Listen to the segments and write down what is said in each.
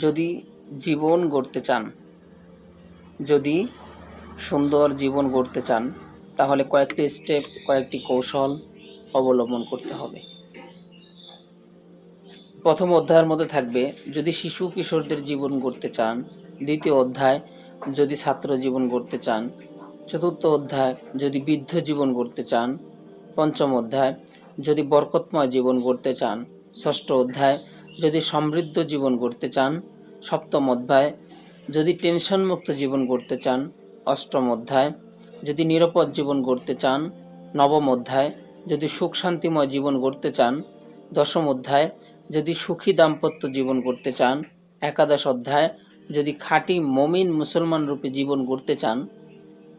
যদি জীবন গড়তে চান, যদি সুন্দর জীবন গড়তে চান, তাহলে কয়েকটি স্টেপ কয়েকটি কৌশল অবলম্বন করতে হবে। প্রথম অধ্যায়ের মধ্যে থাকবে, যদি শিশু কিশোরদের জীবন গড়তে চান, দ্বিতীয় অধ্যায়, যদি ছাত্র জীবন গড়তে চান, চতুর্থ অধ্যায়, যদি বৃদ্ধ জীবন গড়তে চান, পঞ্চম অধ্যায়, যদি বরকতময় জীবন গড়তে চান, ষষ্ঠ অধ্যায় যদি সমৃদ্ধ জীবন গড়তে চান, সপ্তম অধ্যায়। যদি টেনশন মুক্ত জীবন গড়তে চান, অষ্টম অধ্যায়। যদি নিরাপদ জীবন গড়তে চান, নবম অধ্যায়। যদি সুখ শান্তিময় জীবন গড়তে চান, দশম অধ্যায়। যদি সুখী দাম্পত্য জীবন গড়তে চান, একাদশ অধ্যায়। যদি খাঁটি মমিন মুসলমান রূপে জীবন গড়তে চান,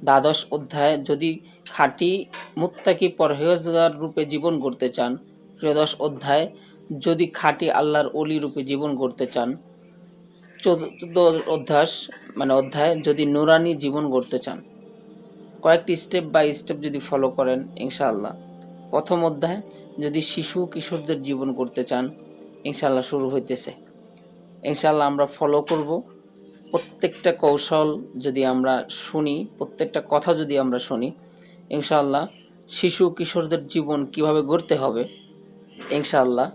দ্বাদশ অধ্যায়। যদি খাঁটি মুত্তাকি পরহেজগার রূপে জীবন গড়তে চান, ত্রয়োদশ অধ্যায়। যদি খাঁটি আল্লাহর অলি রূপে জীবন গড়তে চান চতুর্থ অধ্যায় মানে অধ্যায়, যদি নুরানি জীবন গড়তে চান, কয়েকটি স্টেপ বাই স্টেপ যদি ফলো করেন, ইনশাআল্লাহ। প্রথম অধ্যায়, যদি শিশু কিশোরদের জীবন করতে চান, ইনশাআল্লাহ শুরু হইতেছে। ইনশাআল্লাহ আমরা ফলো করব। প্রত্যেকটা কৌশল যদি আমরা শুনি, প্রত্যেকটা কথা যদি আমরা শুনি, ইনশাআল্লাহ শিশু কিশোরদের জীবন কীভাবে গড়তে হবে, ইনশাআল্লাহ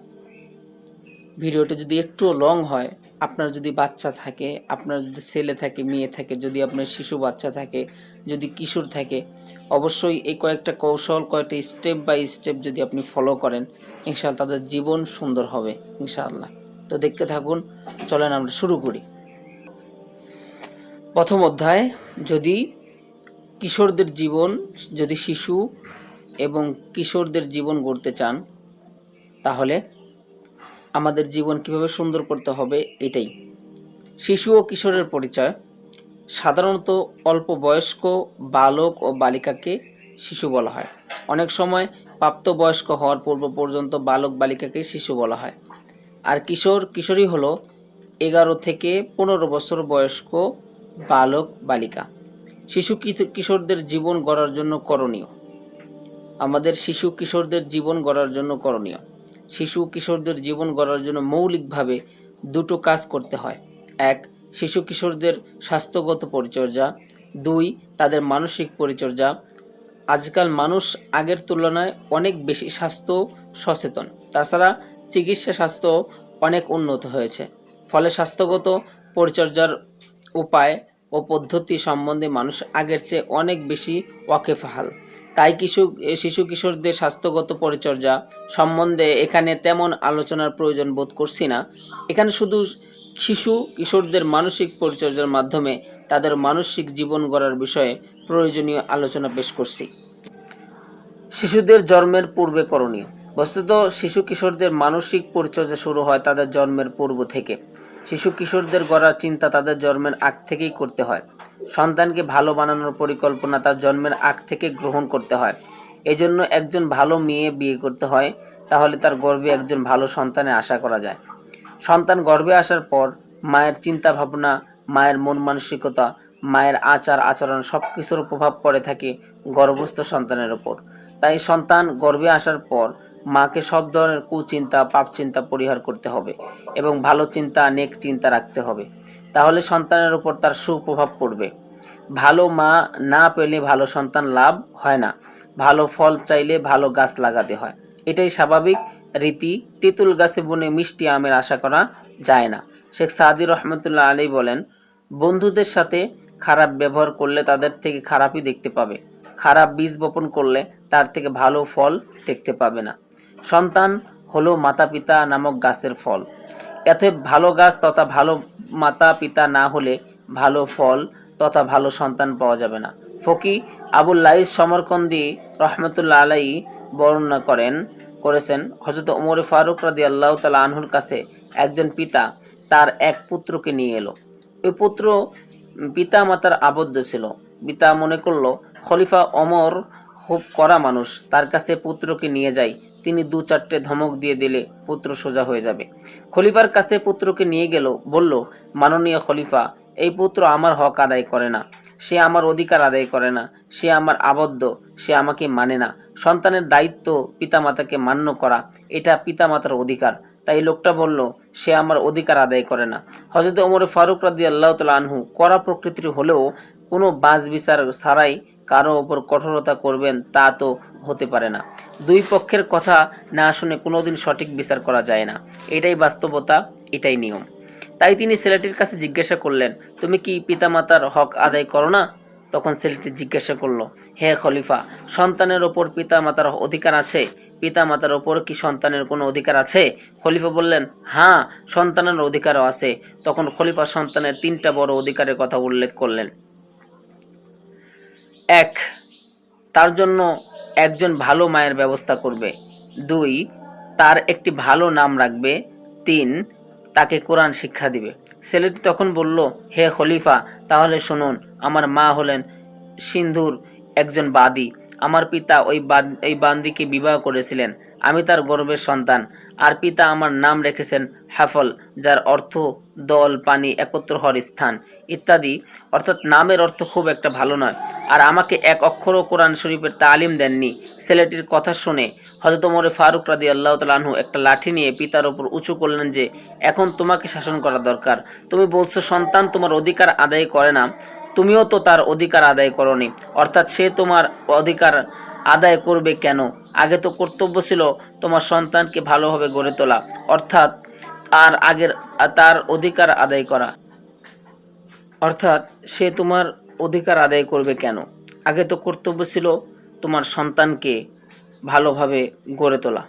ভিডিওটা যদি একটু লং হয়, আপনার যদি বাচ্চা থাকে, আপনার যদি ছেলে থাকে, মেয়ে থাকে, যদি আপনার শিশু বাচ্চা থাকে, যদি কিশোর থাকে, অবশ্যই এই কয়েকটা কৌশল, কয়েকটা স্টেপ বাই স্টেপ যদি আপনি ফলো করেন, ইনশাআল্লাহ তাদের জীবন সুন্দর হবে, ইনশাআল্লাহ। তো দেখতে থাকুন, চলেন আমরা শুরু করি। প্রথম অধ্যায়, যদি কিশোরদের জীবন, যদি শিশু এবং কিশোরদের জীবন গড়তে চান, তাহলে আমাদের জীবন কীভাবে সুন্দর করতে হবে এটাই। শিশু ও কিশোরের পরিচয়। সাধারণত অল্প বয়স্ক বালক ও বালিকাকে শিশু বলা হয়। অনেক সময় প্রাপ্তবয়স্ক হওয়ার পূর্ব পর্যন্ত বালক বালিকাকে শিশু বলা হয়। আর কিশোর কিশোরী হলো এগারো থেকে পনেরো বছর বয়স্ক বালক বালিকা। শিশু কিশো- কিশোরদের জীবন গড়ার জন্য করণীয়? আমাদের শিশু কিশোরদের জীবন গড়ার জন্য করণীয়। শিশু কিশোরদের জীবন গড়ার জন্য মৌলিকভাবে দুটো কাজ করতে হয়। এক, শিশু কিশোরদের স্বাস্থ্যগত পরিচর্যা। দুই, তাদের মানসিক পরিচর্যা। আজকাল মানুষ আগের তুলনায় অনেক বেশি স্বাস্থ্য সচেতন। তাছাড়া চিকিৎসা স্বাস্থ্য অনেক উন্নত হয়েছে। ফলে স্বাস্থ্যগত পরিচর্যার উপায় ও পদ্ধতি সম্বন্ধে মানুষ আগের চেয়ে অনেক বেশি ওয়াকেফাহাল। তাই কিশোর এ, শিশু কিশোরদের স্বাস্থ্যগত পরিচর্যা সম্বন্ধে এখানে তেমন আলোচনার প্রয়োজন বোধ করছি না। এখানে শুধু শিশু কিশোরদের মানসিক পরিচর্যার মাধ্যমে তাদের মানসিক জীবন গড়ার বিষয়ে প্রয়োজনীয় আলোচনা পেশ করছি। শিশুদের জন্মের পূর্বে করণীয়। বস্তুত শিশু কিশোরদের মানসিক পরিচর্যা শুরু হয় তাদের জন্মের পূর্ব থেকে। শিশু কিশোরদের গড়ার চিন্তা তাদের জন্মের আগ থেকেই করতে হয়। সন্তানকে ভালো বানানোর পরিকল্পনা তার জন্মের আগ থেকে গ্রহণ করতে হয়। এজন্য একজন ভালো মেয়ে বিয়ে করতে হয়, তাহলে তার গর্বে একজন ভালো সন্তানের আশা করা যায়। সন্তান গর্বে আসার পর মায়ের চিন্তা ভাবনা মায়ের মন মানসিকতা, মায়ের আচার আচরণ সব কিছুর প্রভাব পড়ে থাকে গর্ভস্থ সন্তানের ওপর। তাই সন্তান গর্বে আসার পর মাকে সব ধরনের কুচিন্তা পাপ চিন্তা পরিহার করতে হবে এবং ভালো চিন্তা, নেক চিন্তা রাখতে হবে। তাহলে সন্তানের উপর তার সুপ্রভাব পড়বে। ভালো মা না পেলে ভালো সন্তান লাভ হয় না। ভালো ফল চাইলে ভালো গাছ লাগাতে হয়। এটাই স্বাভাবিক। রীতি, তেঁতুল গাছে বনে মিষ্টি আমের আশা করা যায় না। শেখ সাদি রহমতুল্লাহ আলী বলেন, বন্ধুদের সাথে খারাপ ব্যবহার করলে তাদের থেকে খারাপই দেখতে পাবে। খারাপ বীজ বপন করলে তার থেকে ভালো ফল দেখতে পাবে না। সন্তান হলো মাতা পিতা নামক গাছের ফল। এতে ভালো গাছ তথা ভালো মাতা পিতা না হলে ভালো ফল তথা ভালো সন্তান পাওয়া যাবে না। ফকি আবুল লাইস সমরকন্দি রহমতুল্লা আলাই বর্ণনা করেন, করেছেন হজরত ওমর ফারুক রাদি আল্লাহ তালা আনহুর কাছে একজন পিতা তার এক পুত্রকে নিয়ে এলো। ওই পুত্র পিতা মাতার আবদ্ধ ছিল। পিতা মনে করল, খলিফা অমর খুব কড়া মানুষ, তার কাছে পুত্রকে নিয়ে যাই তিনি দু চারটে ধমক দিয়ে দিলে পুত্র সোজা হয়ে যাবে। খলিফার কাছে পুত্রকে নিয়ে গেল, বলল, মাননীয় খলিফা, এই পুত্র আমার হক আদায় করে না। সে আমার অধিকার আদায় করে না। সে আমার আবদ্ধ। সে আমাকে মানে না। সন্তানের দায়িত্ব পিতামাতাকে মান্য করা। এটা পিতামাতার অধিকার। তাই লোকটা বলল, সে আমার অধিকার আদায় করে না। হজরত ওমর ফারুক রাদি আল্লাহ আনহু কড়া প্রকৃতির হলেও কোনো বাজ বিচার ছাড়াই কারও ওপর কঠোরতা করবেন, তা তো হতে পারে না। দুই পক্ষের কথা না শুনে কোনোদিন সঠিক বিচার করা যায় না। এটাই বাস্তবতা, এটাই নিয়ম। তাই তিনি ছেলেটির কাছে জিজ্ঞাসা করলেন, তুমি কি পিতামাতার হক আদায় করো না? তখন ছেলেটি জিজ্ঞাসা করল, হে খলিফা, সন্তানের ওপর পিতামাতার অধিকার আছে? পিতামাতার ওপর কি সন্তানের কোনো অধিকার আছে? খলিফা বললেন হ্যাঁ সন্তানের অধিকারও আছে। তখন খলিফা সন্তানের তিনটা বড় অধিকারের কথা উল্লেখ করলেন। এক, তার জন্য একজন ভালো মায়ের ব্যবস্থা করবে। দুই, তার একটি ভালো নাম রাখবে। তিন, তাকে কোরআন শিক্ষা দিবে। ছেলেটি তখন বলল, হে খলিফা, তাহলে শুনুন, আমার মা হলেন সিন্ধুর একজন বাদী। আমার পিতা ওই বাদ এই বান্দিকে বিবাহ করেছিলেন। আমি তার গর্বের সন্তান। আর পিতা আমার নাম রেখেছেন হাফল, যার অর্থ দল, পানি, একত্র হওয়ার স্থান, ইত্যাদি। অর্থাৎ নামের অর্থ খুব একটা ভালো নয়। আর আমাকে এক অক্ষরও কোরআন শরীফের তালিম দেননি। ছেলেটির কথা শুনে হজরত ওমরে ফারুক রাদি আল্লাহ তালাহু একটা লাঠি নিয়ে পিতার ওপর উঁচু করলেন যে, এখন তোমাকে শাসন করা দরকার। তুমি বলছো, সন্তান তোমার অধিকার আদায় করে না। তুমিও তো তার অধিকার আদায় করনি। অর্থাৎ সে তোমার অধিকার আদায় করবে কেন? আগে তো কর্তব্য ছিল তোমার সন্তানকে ভালোভাবে গড়ে তোলা। অর্থাৎ আর আগের, তার অধিকার আদায় করা। অর্থাৎ সে তোমার অধিকার আদায় করবে কেন? আগে তো কর্তব্য ছিল তোমার সন্তানকে ভালোভাবে গড়ে তোলা।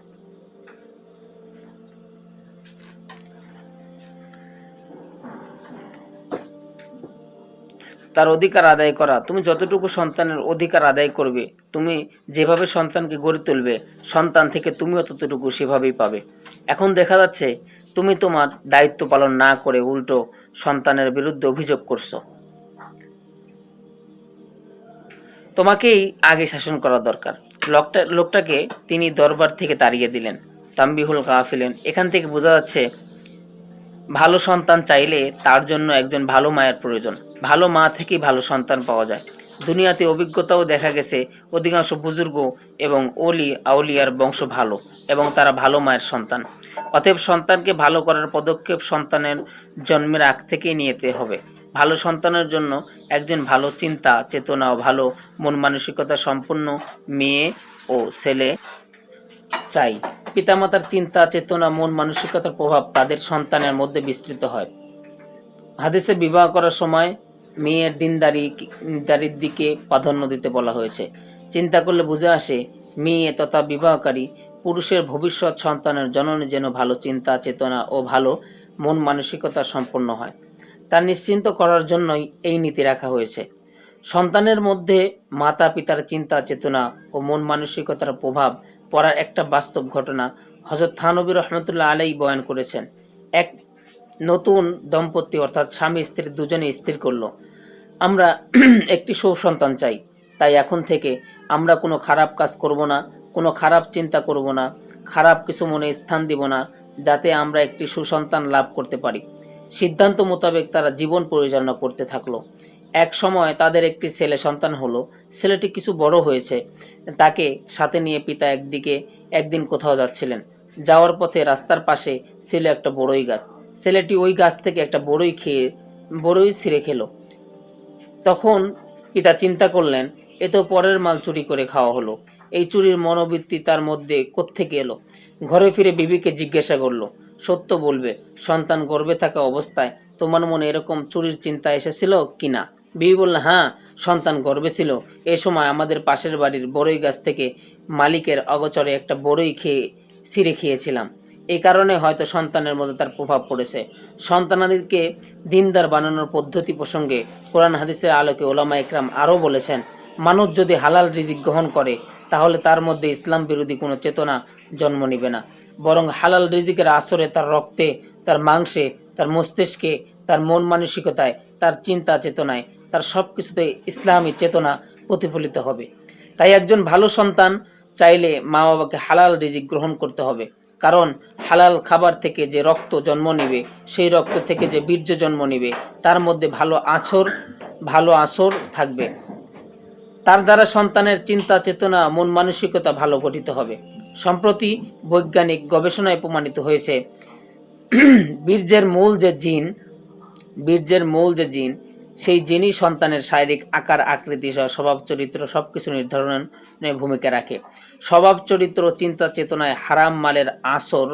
তার অধিকার আদায় করা। তুমি যতটুকু সন্তানের অধিকার আদায় করবে, তুমি যেভাবে সন্তানকে গড়ে তুলবে, সন্তান থেকে তুমিও ততটুকু সেভাবেই পাবে। এখন দেখা যাচ্ছে, তুমি তোমার দায়িত্ব পালন না করে উল্টো সন্তানের বিরুদ্ধে অভিযোগ করছ। তোমাকেই আগে শাসন করা দরকার। লোকটা, লোকটাকে তিনি দরবার থেকে তাড়িয়ে দিলেন। তাম্বিহুল কাফিলেন এখান থেকে বোঝা যাচ্ছে ভালো সন্তান চাইলে তার জন্য একজন ভালো মায়ের প্রয়োজন। ভালো মা থেকেই ভালো সন্তান পাওয়া যায়। দুনিয়াতে অভিজ্ঞতাও দেখা গেছে, অধিকাংশ বুজুর্গ এবং অলি আউলিয়ার বংশ ভালো এবং তারা ভালো মায়ের সন্তান। অতএব সন্তানকে ভালো করার পদক্ষেপ সন্তানের জন্মের আগ থেকেই নিতে হবে। ভালো সন্তানের জন্য একজন ভালো চিন্তা, চেতনা ও ভালো মন মানসিকতা সম্পন্ন মেয়ে ও ছেলে চাই। পিতামাতার চিন্তা, চেতনা, মন, মানসিকতার প্রভাব তাদের সন্তানের মধ্যে বিস্তৃত হয়। হাদিসে বিবাহ করার সময় মেয়ের দিনদারি, দিনদারির দিকে প্রাধান্য দিতে বলা হয়েছে। চিন্তা করলে বুঝে আসে, মেয়ে তথা বিবাহকারী পুরুষের ভবিষ্যৎ সন্তানের জননী যেন ভালো চিন্তা, চেতনা ও ভালো মন মানসিকতা সম্পন্ন হয়। তা নিশ্চিন্ত করার জন্যই এই নীতি রাখা হয়েছে। সন্তানের মধ্যে মাতা পিতার চিন্তা, চেতনা ও মন মানসিকতার প্রভাব পড়ার একটা বাস্তব ঘটনা হজরত থানবী রহমতুল্লাহ আলাই বয়ান করেছেন। এক নতুন দম্পতি অর্থাৎ স্বামী স্ত্রী দুজনে স্থির করল। আমরা একটি সুসন্তান চাই, তাই এখন থেকে আমরা কোনো খারাপ কাজ করব না, কোনো খারাপ চিন্তা করব না, খারাপ কিছু মনে স্থান দিব না, যাতে আমরা একটি সুসন্তান লাভ করতে পারি। সিদ্ধান্ত মোতাবেক তারা জীবন পরিচালনা করতে থাকল। এক সময় তাদের একটি ছেলে সন্তান হলো, ছেলেটি কিছু বড় হয়েছে। তাকে সাথে নিয়ে পিতা একদিকে একদিন কোথাও যাচ্ছিলেন। যাওয়ার পথে রাস্তার পাশে ছিল একটা বড়ই গাছ। ছেলেটি ওই গাছ থেকে একটা বড়ই খেয়ে, বড়ই ছিঁড়ে খেলো। তখন পিতা চিন্তা করলেন, এ তো পরের মাল চুরি করে খাওয়া হলো। এই চুরির মনোবৃত্তি তার মধ্যে কোত্থেকে এলো? ঘরে ফিরে বিবিকে জিজ্ঞাসা করল, সত্য বলবে, সন্তান গর্বে থাকা অবস্থায় তোমার মনে এরকম চুরির চিন্তা এসেছিল কিনা বিবি বলল হ্যাঁ সন্তান গর্বে ছিল। এ সময় আমাদের পাশের বাড়ির বড়ই গাছ থেকে মালিকের অগচরে একটা বড়ই খেয়ে ছিঁড়ে খেয়েছিলাম। এই কারণে হয়তো সন্তানের মধ্যে তার প্রভাব পড়েছে। সন্তানাদিকে দিনদার বানানোর পদ্ধতি প্রসঙ্গে কোরআন হাদিসের আলোকে ওলামা একরাম আরও বলেছেন, মানুষ যদি হালাল রিজিক গ্রহণ করে, তাহলে তার মধ্যে ইসলাম বিরোধী কোনো চেতনা জন্ম নিবে না। বরং হালাল রিজিকের আসরে তার রক্তে, তার মাংসে, তার মস্তিষ্কে, তার মন মানসিকতায়, তার চিন্তা চেতনায় তার সব কিছুতে ইসলামী চেতনা প্রতিফলিত হবে। তাই একজন ভালো সন্তান চাইলে মা বাবাকে হালাল রিজিক গ্রহণ করতে হবে। কারণ হালাল খাবার থেকে যে রক্ত জন্ম নেবে, সেই রক্ত থেকে যে বীর্য জন্ম নেবে, তার মধ্যে ভালো আছর ভালো আসর থাকবে। তার দ্বারা সন্তানের চিন্তা, চেতনা, মন মানসিকতা ভালো গঠিত হবে। সম্প্রতি বৈজ্ঞানিক গবেষণায় প্রমাণিত হয়েছে, বীর্যের মূল যে জিন, বীর্যের মূল যে জিন সেই জিনই সন্তানের শারীরিক আকার, আকৃতি সহ স্বভাব, চরিত্র সবকিছু নির্ধারণে ভূমিকা রাখে। স্বভাব, চরিত্র, চিন্তা, চেতনায় হারাম মালের আসর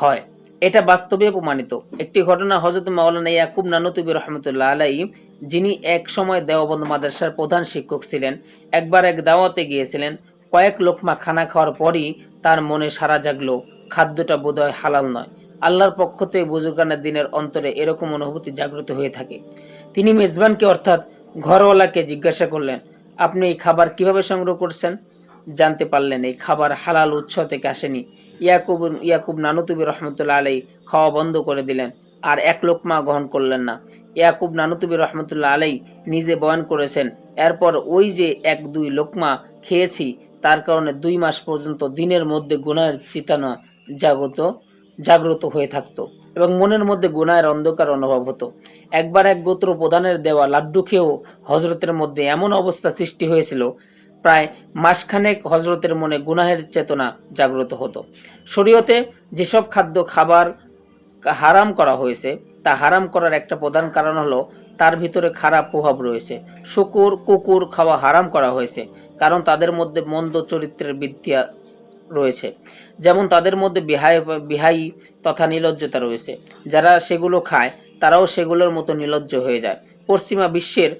হয়। এটা বাস্তবে প্রমাণিত। একটি ঘটনা হজরত মাওলানা ইয়াকুব নানুতুবি রহমতুল্লাহ আলাই যিনি এক সময় দেওবন্দ মাদ্রাসার প্রধান শিক্ষক ছিলেন। একবার এক দাওয়াতে গিয়েছিলেন। কয়েক লোকমা খানা খাওয়ার পরই তার মনে সারা জাগলো, খাদ্যটা বোধহয় হালাল নয়। আল্লাহর পক্ষ থেকে বুজুর্গানের দিনের অন্তরে এরকম অনুভূতি জাগ্রত হয়ে থাকে। তিনি মেজবানকে অর্থাৎ ঘরওয়ালাকে জিজ্ঞাসা করলেন, আপনি এই খাবার কীভাবে সংগ্রহ করছেন? জানতে পারলেন, এই খাবার হালাল উৎস থেকে আসেনি। ইয়াকুব ইয়াকুব নানুতুবি রহমতুল্লাহ আলাই খাওয়া বন্ধ করে দিলেন, আর এক লোকমা গ্রহণ করলেন না। ইয়াকুব নানুতুবি রহমতুল্লাহ আলাই নিজে বয়ান করেছেন, এরপর ওই যে এক, দুই লোকমা খেয়েছি, তার কারণে দুই মাস পর্যন্ত দিনের মধ্যে গুণার চিতানা জাগ্রত জাগ্রত হয়ে থাকতো এবং মনের মধ্যে গুনাহের অন্ধকার অনুভব হতো। একবার এক গোত্র প্রধানের দেওয়া লাড্ডু খেয়েও হজরতের মধ্যে এমন অবস্থা সৃষ্টি হয়েছিল, প্রায় মাসখানেক হজরতের মনে গুনাহের চেতনা জাগ্রত হতো। শরীয়তে যেসব খাদ্য, খাবার হারাম করা হয়েছে, তা হারাম করার একটা প্রধান কারণ হলো তার ভিতরে খারাপ প্রভাব রয়েছে। শুকুর, কুকুর খাওয়া হারাম করা হয়েছে, কারণ তাদের মধ্যে মন্দ চরিত্রের বিদ্যা রয়েছে। যেমন তাদের মধ্যে বিহায় বিহাই তথা নিলজ্জতা রয়েছে। যারা সেগুলো খায়, তারাও সেগুলোর মতো নিলজ্জ হয়ে যায়। পশ্চিমা বিশ্বের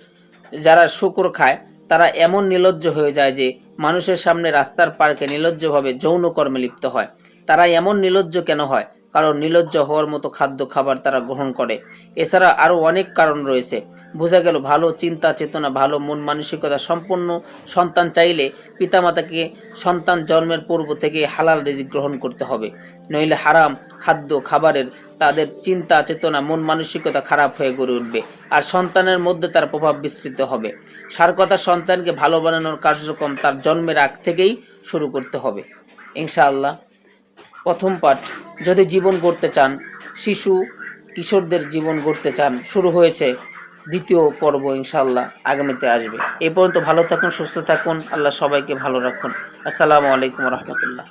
যারা শুকুর খায়, তারা এমন নিলজ্জ হয়ে যায় যে, মানুষের সামনে রাস্তার পার্কে নিলজ্জভাবে যৌনকর্মে লিপ্ত হয়। তারা এমন নিলজ্জ কেন হয়? কারণ নির্লজ্জ হওয়ার মতো খাদ্য খাবার তারা গ্রহণ করে। এছাড়া আরও অনেক কারণ রয়েছে। বোঝা গেল, ভালো চিন্তা, চেতনা, ভালো মন, মানসিকতা সম্পন্ন সন্তান চাইলে পিতামাতাকে সন্তান জন্মের পূর্ব থেকে হালাল রিজিক গ্রহণ করতে হবে। নইলে হারাম খাদ্য, খাবারের তাদের চিন্তা, চেতনা, মন, মানসিকতা খারাপ হয়ে গড়ে উঠবে আর সন্তানের মধ্যে তার প্রভাব বিস্তৃত হবে। সার কথা, সন্তানকে ভালো বানানোর কার্যক্রম তার জন্মের আগ থেকেই শুরু করতে হবে। ইনশাআল্লাহ। প্রথম পাঠ। যদি জীবন গড়তে চান, শিশু, কিশোরদের জীবন গড়তে চান, শুরু হয়েছে দ্বিতীয় পর্ব ইনশাল্লাহ আগামীতে আসবে। এ পর্যন্ত ভালো থাকুন, সুস্থ থাকুন, আল্লাহ সবাইকে ভালো রাখুন। আসসালামু আলাইকুম রহমতুল্লাহ।